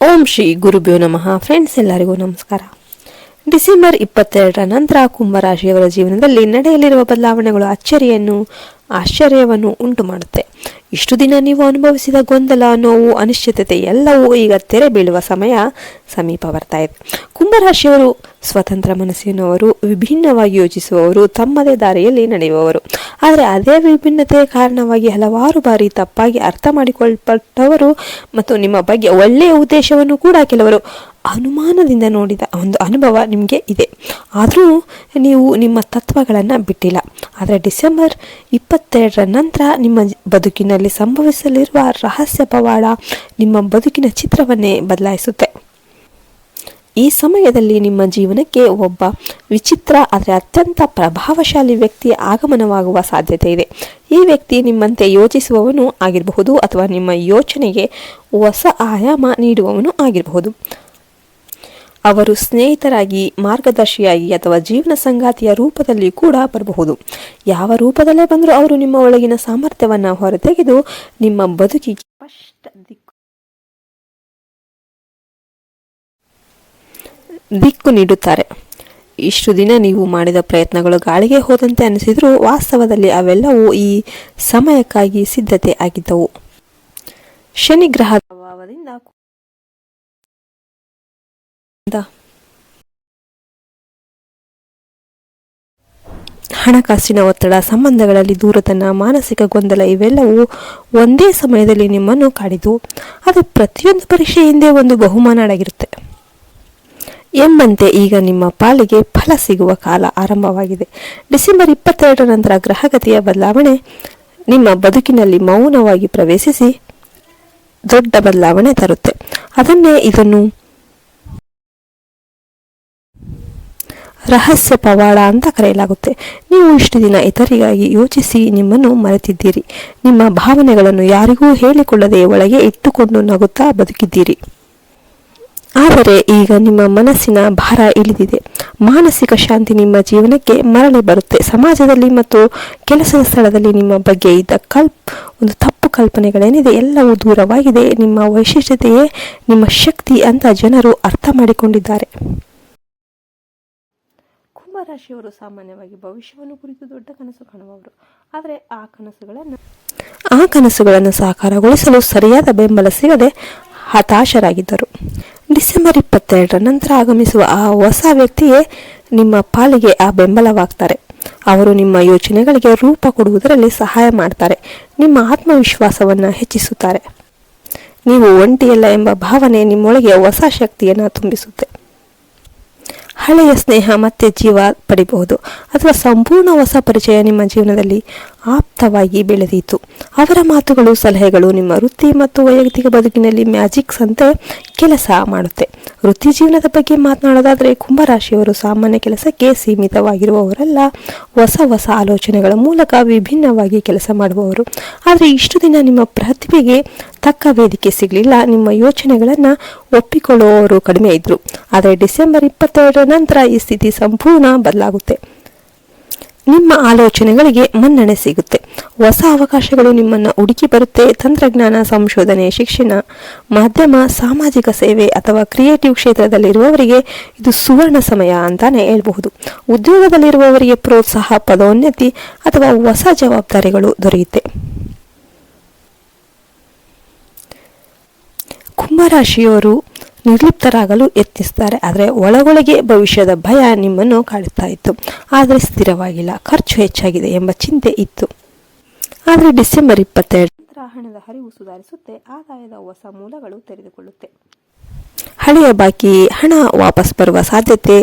ಓಂ ಶ್ರೀ ಗುರುಭ್ಯೋ ನಮಃ. ಫ್ರೆಂಡ್ಸ್ ಎಲ್ಲರಿಗೂ ನಮಸ್ಕಾರ. ಡಿಸೆಂಬರ್ ಇಪ್ಪತ್ತೆರಡರ ನಂತರ ಕುಂಭರಾಶಿಯವರ ಜೀವನದಲ್ಲಿ ನಡೆಯಲಿರುವ ಬದಲಾವಣೆಗಳು ಅಚ್ಚರಿಯನ್ನು, ಆಶ್ಚರ್ಯವನ್ನು ಉಂಟು ಮಾಡುತ್ತೆ ಇಷ್ಟು ದಿನ ನೀವು ಅನುಭವಿಸಿದ ಗೊಂದಲ, ನೋವು, ಅನಿಶ್ಚಿತತೆ ಎಲ್ಲವೂ ಈಗ ತೆರೆ ಬೀಳುವ ಸಮಯ ಸಮೀಪ ಬರ್ತಾ ಇದೆ. ಕುಂಭರಾಶಿಯವರು ಸ್ವತಂತ್ರ ಮನಸ್ಸಿನವರು ವಿಭಿನ್ನವಾಗಿ ಯೋಚಿಸುವವರು, ತಮ್ಮದೇ ದಾರಿಯಲ್ಲಿ ನಡೆಯುವವರು. ಆದರೆ ಅದೇ ವಿಭಿನ್ನತೆಯ ಕಾರಣವಾಗಿ ಹಲವಾರು ಬಾರಿ ತಪ್ಪಾಗಿ ಅರ್ಥ ಮಾಡಿಕೊಳ್ಳಲ್ಪಟ್ಟವರು ಮತ್ತು ನಿಮ್ಮ ಬಗ್ಗೆ ಒಳ್ಳೆಯ ಉದ್ದೇಶವನ್ನು ಕೂಡ ಕೆಲವರು ಅನುಮಾನದಿಂದ ನೋಡಿದ ಒಂದು ಅನುಭವ ನಿಮಗೆ ಇದೆ. ಆದರೂ ನೀವು ನಿಮ್ಮ ತತ್ವಗಳನ್ನು ಬಿಟ್ಟಿಲ್ಲ. ಆದರೆ ಡಿಸೆಂಬರ್ ಇಪ್ಪತ್ತೆರಡರ ನಂತರ ನಿಮ್ಮ ಜ- ಬದುಕಿನಲ್ಲಿ ಸಂಭವಿಸಲಿರುವ ರಹಸ್ಯ ಪವಾಡ ನಿಮ್ಮ ಬದುಕಿನ ಚಿತ್ರವನ್ನೇ ಬದಲಾಯಿಸುತ್ತೆ. ಈ ಸಮಯದಲ್ಲಿ ನಿಮ್ಮ ಜೀವನಕ್ಕೆ ಒಬ್ಬ ವಿಚಿತ್ರ ಆದರೆ ಅತ್ಯಂತ ಪ್ರಭಾವಶಾಲಿ ವ್ಯಕ್ತಿ ಆಗಮನವಾಗುವ ಸಾಧ್ಯತೆ ಇದೆ. ಈ ವ್ಯಕ್ತಿ ನಿಮ್ಮಂತೆ ಯೋಚಿಸುವವನು ಆಗಿರಬಹುದು ಅಥವಾ ನಿಮ್ಮ ಯೋಚನೆಗೆ ಹೊಸ ಆಯಾಮ ನೀಡುವವನು ಆಗಿರಬಹುದು. ಅವರು ಸ್ನೇಹಿತರಾಗಿ, ಮಾರ್ಗದರ್ಶಿಯಾಗಿ ಅಥವಾ ಜೀವನ ಸಂಗಾತಿಯ ರೂಪದಲ್ಲಿ ಕೂಡ ಬರಬಹುದು. ಯಾವ ರೂಪದಲ್ಲೇ ಬಂದರೂ ಅವರು ನಿಮ್ಮ ಒಳಗಿನ ಸಾಮರ್ಥ್ಯವನ್ನು ಹೊರತೆಗೆದು ನಿಮ್ಮ ಬದುಕಿಗೆ ಸ್ಪಷ್ಟ ದಿಕ್ಕು ದಿಕ್ಕು ನೀಡುತ್ತಾರೆ. ಇಷ್ಟು ದಿನ ನೀವು ಮಾಡಿದ ಪ್ರಯತ್ನಗಳು ಗಾಳಿಗೆ ಹೋದಂತೆ ಅನಿಸಿದರೂ ವಾಸ್ತವದಲ್ಲಿ ಅವೆಲ್ಲವೂ ಈ ಸಮಯಕ್ಕಾಗಿ ಸಿದ್ಧತೆ ಆಗಿದ್ದವು. ಶನಿ ಪ್ರಭಾವದಿಂದ ಹಣಕಾಸಿನ ಒತ್ತಡ, ಸಂಬಂಧಗಳಲ್ಲಿ ದೂರತನ, ಮಾನಸಿಕ ಗೊಂದಲ ಇವೆಲ್ಲವೂ ಒಂದೇ ಸಮಯದಲ್ಲಿ ನಿಮ್ಮನ್ನು ಕಾಡಿದು ಅದು ಪ್ರತಿಯೊಂದು ಪರೀಕ್ಷೆ ಹಿಂದೆ ಒಂದು ಬಹುಮಾನ ಅಡಗಿರುತ್ತೆ ಎಂಬಂತೆ ಈಗ ನಿಮ್ಮ ಪಾಲಿಗೆ ಫಲ ಸಿಗುವ ಕಾಲ ಆರಂಭವಾಗಿದೆ. ಡಿಸೆಂಬರ್ ಇಪ್ಪತ್ತೆರಡರ ನಂತರ ಗ್ರಹಗತಿಯ ಬದಲಾವಣೆ, ನಿಮ್ಮ ಬದುಕಿನಲ್ಲಿ ಮೌನವಾಗಿ ಪ್ರವೇಶಿಸಿ ದೊಡ್ಡ ಬದಲಾವಣೆ ತರುತ್ತೆ. ಅದನ್ನೇ ಇದನ್ನು ರಹಸ್ಯ ಪವಾಡ ಅಂತ ಕರೆಯಲಾಗುತ್ತೆ. ನೀವು ಇಷ್ಟು ದಿನ ಇತರಿಗಾಗಿ ಯೋಚಿಸಿ ನಿಮ್ಮನ್ನು ಮರೆತಿದ್ದೀರಿ. ನಿಮ್ಮ ಭಾವನೆಗಳನ್ನು ಯಾರಿಗೂ ಹೇಳಿಕೊಳ್ಳದೆ ಒಳಗೆ ಇಟ್ಟುಕೊಂಡು ನಗುತ್ತಾ ಬದುಕಿದ್ದೀರಿ. ಆದರೆ ಈಗ ನಿಮ್ಮ ಮನಸ್ಸಿನ ಭಾರ ಇಳಿದಿದೆ. ಮಾನಸಿಕ ಶಾಂತಿ ನಿಮ್ಮ ಜೀವನಕ್ಕೆ ಮರಳಿ ಬರುತ್ತೆ. ಸಮಾಜದಲ್ಲಿ ಮತ್ತು ಕೆಲಸದ ಸ್ಥಳದಲ್ಲಿ ನಿಮ್ಮ ಬಗ್ಗೆ ಇದ್ದ ಕಲ್ಪ್ ಒಂದು ತಪ್ಪು ಕಲ್ಪನೆಗಳೇನಿದೆ, ಎಲ್ಲವೂ ದೂರವಾಗಿದೆ. ನಿಮ್ಮ ವೈಶಿಷ್ಟ್ಯತೆಯೇ ನಿಮ್ಮ ಶಕ್ತಿ ಅಂತ ಜನರು ಅರ್ಥ ಮಾಡಿಕೊಂಡಿದ್ದಾರೆ. ಕುಂಭರಾಶಿಯವರು ಸಾಮಾನ್ಯವಾಗಿ ಭವಿಷ್ಯವನ್ನು ಕುರಿತು ದೊಡ್ಡ ಕನಸು ಕಾಣುವವರು. ಆದರೆ ಆ ಕನಸುಗಳನ್ನು ಆ ಕನಸುಗಳನ್ನು ಸಾಕಾರಗೊಳಿಸಲು ಸರಿಯಾದ ಬೆಂಬಲ ಸಿಗದೆ ಹತಾಶರಾಗಿದ್ದರು. ಡಿಸೆಂಬರ್ ಇಪ್ಪತ್ತೆರಡರ ನಂತರ ಆಗಮಿಸುವ ಆ ಹೊಸ ವ್ಯಕ್ತಿಯೇ ನಿಮ್ಮ ಪಾಲಿಗೆ ಆ ಬೆಂಬಲವಾಗ್ತಾರೆ. ಅವರು ನಿಮ್ಮ ಯೋಚನೆಗಳಿಗೆ ರೂಪ ಕೊಡುವುದರಲ್ಲಿ ಸಹಾಯ ಮಾಡ್ತಾರೆ. ನಿಮ್ಮ ಆತ್ಮವಿಶ್ವಾಸವನ್ನು ಹೆಚ್ಚಿಸುತ್ತಾರೆ. ನೀವು ಒಂಟಿಯಲ್ಲ ಎಂಬ ಭಾವನೆ ನಿಮ್ಮೊಳಗೆ ಹೊಸ ಶಕ್ತಿಯನ್ನು ತುಂಬಿಸುತ್ತೆ. ಹಳೆಯ ಸ್ನೇಹ ಮತ್ತೆ ಜೀವ ಪಡಿಬಹುದು. ಅಥವಾ ಸಂಪೂರ್ಣ ಹೊಸ ಪರಿಚಯ ನಿಮ್ಮ ಜೀವನದಲ್ಲಿ ಆಪ್ತವಾಗಿ ಬೆಳೆದಿತ್ತು ಅವರ ಮಾತುಗಳು, ಸಲಹೆಗಳು ನಿಮ್ಮ ವೃತ್ತಿ ಮತ್ತು ವೈಯಕ್ತಿಕ ಬದುಕಿನಲ್ಲಿ ಮ್ಯಾಜಿಕ್ಸ್ ಅಂತೆ ಕೆಲಸ ಮಾಡುತ್ತೆ. ವೃತ್ತಿ ಜೀವನದ ಬಗ್ಗೆ ಮಾತನಾಡೋದಾದರೆ ಕುಂಭರಾಶಿಯವರು ಸಾಮಾನ್ಯ ಕೆಲಸಕ್ಕೆ ಸೀಮಿತವಾಗಿರುವವರಲ್ಲ. ಹೊಸ ಹೊಸ ಆಲೋಚನೆಗಳ ಮೂಲಕ ವಿಭಿನ್ನವಾಗಿ ಕೆಲಸ ಮಾಡುವವರು. ಆದರೆ ಇಷ್ಟು ದಿನ ನಿಮ್ಮ ಪ್ರತಿಭೆಗೆ ತಕ್ಕ ವೇದಿಕೆ ಸಿಗಲಿಲ್ಲ. ನಿಮ್ಮ ಯೋಚನೆಗಳನ್ನು ಒಪ್ಪಿಕೊಳ್ಳುವವರು ಕಡಿಮೆ ಇದ್ದರು ಆದರೆ ಡಿಸೆಂಬರ್ ಇಪ್ಪತ್ತೆರಡರ ನಂತರ ಈ ಸ್ಥಿತಿ ಸಂಪೂರ್ಣ ಬದಲಾಗುತ್ತೆ. ನಿಮ್ಮ ಆಲೋಚನೆಗಳಿಗೆ ಮನ್ನಣೆ ಸಿಗುತ್ತೆ. ಹೊಸ ಅವಕಾಶಗಳು ನಿಮ್ಮನ್ನು ಹುಡುಕಿ ಬರುತ್ತೆ. ತಂತ್ರಜ್ಞಾನ, ಸಂಶೋಧನೆ, ಶಿಕ್ಷಣ, ಮಾಧ್ಯಮ, ಸಾಮಾಜಿಕ ಸೇವೆ ಅಥವಾ ಕ್ರಿಯೇಟಿವ್ ಕ್ಷೇತ್ರದಲ್ಲಿರುವವರಿಗೆ ಇದು ಸುವರ್ಣ ಸಮಯ ಅಂತಾನೆ ಹೇಳಬಹುದು. ಉದ್ಯೋಗದಲ್ಲಿರುವವರಿಗೆ ಪ್ರೋತ್ಸಾಹ, ಪದೋನ್ನತಿ ಅಥವಾ ಹೊಸ ಜವಾಬ್ದಾರಿಗಳು ದೊರೆಯುತ್ತೆ. ಕುಂಭರಾಶಿಯವರು ನಿರ್ಲಿಪ್ತರಾಗಲು ಯತ್ನಿಸ್ತಾರೆ. ಆದರೆ ಒಳಗೊಳಗೆ ಭವಿಷ್ಯದ ಭಯ ನಿಮ್ಮನ್ನು ಕಾಡುತ್ತಾ ಇತ್ತು. ಆದರೆ ಸ್ಥಿರವಾಗಿಲ್ಲ. ಖರ್ಚು ಹೆಚ್ಚಾಗಿದೆ ಎಂಬ ಚಿಂತೆ ಇತ್ತು. ಆದರೆ ಡಿಸೆಂಬರ್ ಇಪ್ಪತ್ತೆರಡು ನಂತರ ಹಣದ ಹರಿವು ಸುಧಾರಿಸುತ್ತೆ. ಆದಾಯದ ಹೊಸ ಮೂಲಗಳು ತೆರೆದುಕೊಳ್ಳುತ್ತೆ. ಹಳೆಯ ಬಾಕಿ ಹಣ ವಾಪಸ್ ಬರುವ ಸಾಧ್ಯತೆ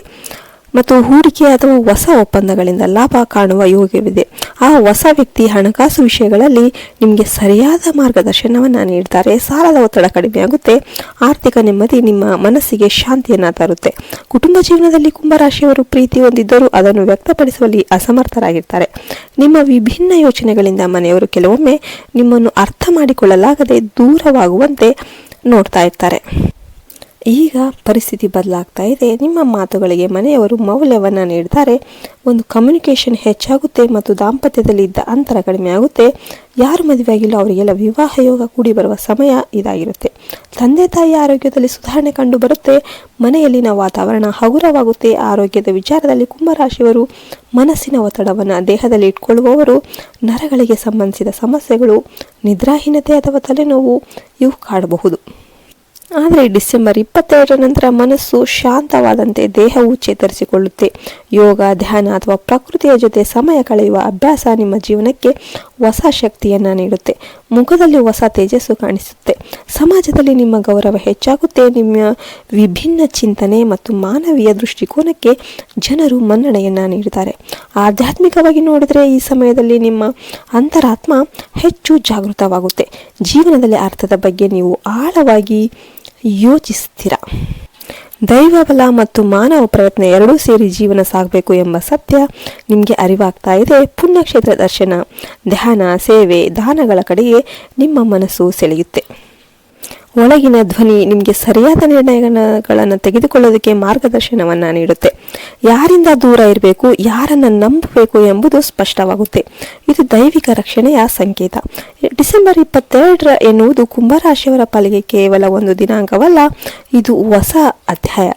ಮತ್ತು ಹೂಡಿಕೆ ಅಥವಾ ಹೊಸ ಒಪ್ಪಂದಗಳಿಂದ ಲಾಭ ಕಾಣುವ ಯೋಗ್ಯವಿದೆ. ಆ ಹೊಸ ವ್ಯಕ್ತಿ ಹಣಕಾಸು ವಿಷಯಗಳಲ್ಲಿ ನಿಮಗೆ ಸರಿಯಾದ ಮಾರ್ಗದರ್ಶನವನ್ನು ನೀಡ್ತಾರೆ. ಸಾಲದ ಒತ್ತಡ ಕಡಿಮೆಯಾಗುತ್ತೆ ಆರ್ಥಿಕ ನೆಮ್ಮದಿ ನಿಮ್ಮ ಮನಸ್ಸಿಗೆ ಶಾಂತಿಯನ್ನು ತರುತ್ತೆ. ಕುಟುಂಬ ಜೀವನದಲ್ಲಿ ಕುಂಭರಾಶಿಯವರು ಪ್ರೀತಿ ಹೊಂದಿದ್ದರೂ ಅದನ್ನು ವ್ಯಕ್ತಪಡಿಸುವಲ್ಲಿ ಅಸಮರ್ಥರಾಗಿರ್ತಾರೆ. ನಿಮ್ಮ ವಿಭಿನ್ನ ಯೋಚನೆಗಳಿಂದ ಮನೆಯವರು ಕೆಲವೊಮ್ಮೆ ನಿಮ್ಮನ್ನು ಅರ್ಥ ಮಾಡಿಕೊಳ್ಳಲಾಗದೆ ದೂರವಾಗುವಂತೆ ನೋಡ್ತಾ ಇರ್ತಾರೆ. ಈಗ ಪರಿಸ್ಥಿತಿ ಬದಲಾಗ್ತಾ ಇದೆ. ನಿಮ್ಮ ಮಾತುಗಳಿಗೆ ಮನೆಯವರು ಮೌಲ್ಯವನ್ನು ನೀಡ್ತಾರೆ. ಒಂದು ಕಮ್ಯುನಿಕೇಷನ್ ಹೆಚ್ಚಾಗುತ್ತೆ ಮತ್ತು ದಾಂಪತ್ಯದಲ್ಲಿ ಇದ್ದ ಅಂತರ ಕಡಿಮೆ ಆಗುತ್ತೆ. ಯಾರು ಮದುವೆಯಾಗಿಲ್ಲ ಅವರಿಗೆಲ್ಲ ವಿವಾಹ ಯೋಗ ಕೂಡಿ ಬರುವ ಸಮಯ ಇದಾಗಿರುತ್ತೆ. ತಂದೆ ತಾಯಿ ಆರೋಗ್ಯದಲ್ಲಿ ಸುಧಾರಣೆ ಕಂಡು ಬರುತ್ತೆ. ಮನೆಯಲ್ಲಿನ ವಾತಾವರಣ ಹಗುರವಾಗುತ್ತೆ. ಆರೋಗ್ಯದ ವಿಚಾರದಲ್ಲಿ ಕುಂಭರಾಶಿಯವರು ಮನಸ್ಸಿನ ಒತ್ತಡವನ್ನು ದೇಹದಲ್ಲಿ ಇಟ್ಕೊಳ್ಳುವವರು, ನರಗಳಿಗೆ ಸಂಬಂಧಿಸಿದ ಸಮಸ್ಯೆಗಳು, ನಿದ್ರಾಹೀನತೆ ಅಥವಾ ತಲೆನೋವು, ಇವು ಕಾಡಬಹುದು. ಆದರೆ ಡಿಸೆಂಬರ್ ಇಪ್ಪತ್ತೆರಡರ ನಂತರ ಮನಸ್ಸು ಶಾಂತವಾದಂತೆ ದೇಹವು ಚೇತರಿಸಿಕೊಳ್ಳುತ್ತೆ. ಯೋಗ, ಧ್ಯಾನ ಅಥವಾ ಪ್ರಕೃತಿಯ ಜೊತೆ ಸಮಯ ಕಳೆಯುವ ಅಭ್ಯಾಸ ನಿಮ್ಮ ಜೀವನಕ್ಕೆ ಹೊಸ ಶಕ್ತಿಯನ್ನು ನೀಡುತ್ತೆ. ಮುಖದಲ್ಲಿ ಹೊಸ ತೇಜಸ್ಸು ಕಾಣಿಸುತ್ತೆ. ಸಮಾಜದಲ್ಲಿ ನಿಮ್ಮ ಗೌರವ ಹೆಚ್ಚಾಗುತ್ತೆ. ನಿಮ್ಮ ವಿಭಿನ್ನ ಚಿಂತನೆ ಮತ್ತು ಮಾನವೀಯ ದೃಷ್ಟಿಕೋನಕ್ಕೆ ಜನರು ಮನ್ನಣೆಯನ್ನು ನೀಡುತ್ತಾರೆ. ಆಧ್ಯಾತ್ಮಿಕವಾಗಿ ನೋಡಿದರೆ ಈ ಸಮಯದಲ್ಲಿ ನಿಮ್ಮ ಅಂತರಾತ್ಮ ಹೆಚ್ಚು ಜಾಗೃತವಾಗುತ್ತೆ. ಜೀವನದಲ್ಲಿ ಅರ್ಥದ ಬಗ್ಗೆ ನೀವು ಆಳವಾಗಿ ಯೋಚಿಸ್ತೀರ. ದೈವಬಲ ಮತ್ತು ಮಾನವ ಪ್ರಯತ್ನ ಎರಡೂ ಸೇರಿ ಜೀವನ ಸಾಗಬೇಕು ಎಂಬ ಸತ್ಯ ನಿಮಗೆ ಅರಿವಾಗ್ತಾ ಇದೆ. ಪುಣ್ಯಕ್ಷೇತ್ರ ದರ್ಶನ, ಧ್ಯಾನ, ಸೇವೆ, ದಾನಗಳ ಕಡೆಗೆ ನಿಮ್ಮ ಮನಸ್ಸು ಸೆಳೆಯುತ್ತೆ. ಒಳಗಿನ ಧ್ವನಿ ನಿಮಗೆ ಸರಿಯಾದ ನಿರ್ಣಯಗಳನ್ನು ತೆಗೆದುಕೊಳ್ಳೋದಕ್ಕೆ ಮಾರ್ಗದರ್ಶನವನ್ನು ನೀಡುತ್ತೆ. ಯಾರಿಂದ ದೂರ ಇರಬೇಕು, ಯಾರನ್ನು ನಂಬಬೇಕು ಎಂಬುದು ಸ್ಪಷ್ಟವಾಗುತ್ತೆ. ಇದು ದೈವಿಕ ರಕ್ಷಣೆಯ ಸಂಕೇತ. ಡಿಸೆಂಬರ್ ಇಪ್ಪತ್ತೆರಡರ ಎನ್ನುವುದು ಕುಂಭರಾಶಿಯವರ ಪಾಲಿಗೆ ಕೇವಲ ಒಂದು ದಿನಾಂಕವಲ್ಲ, ಇದು ಹೊಸ ಅಧ್ಯಾಯ.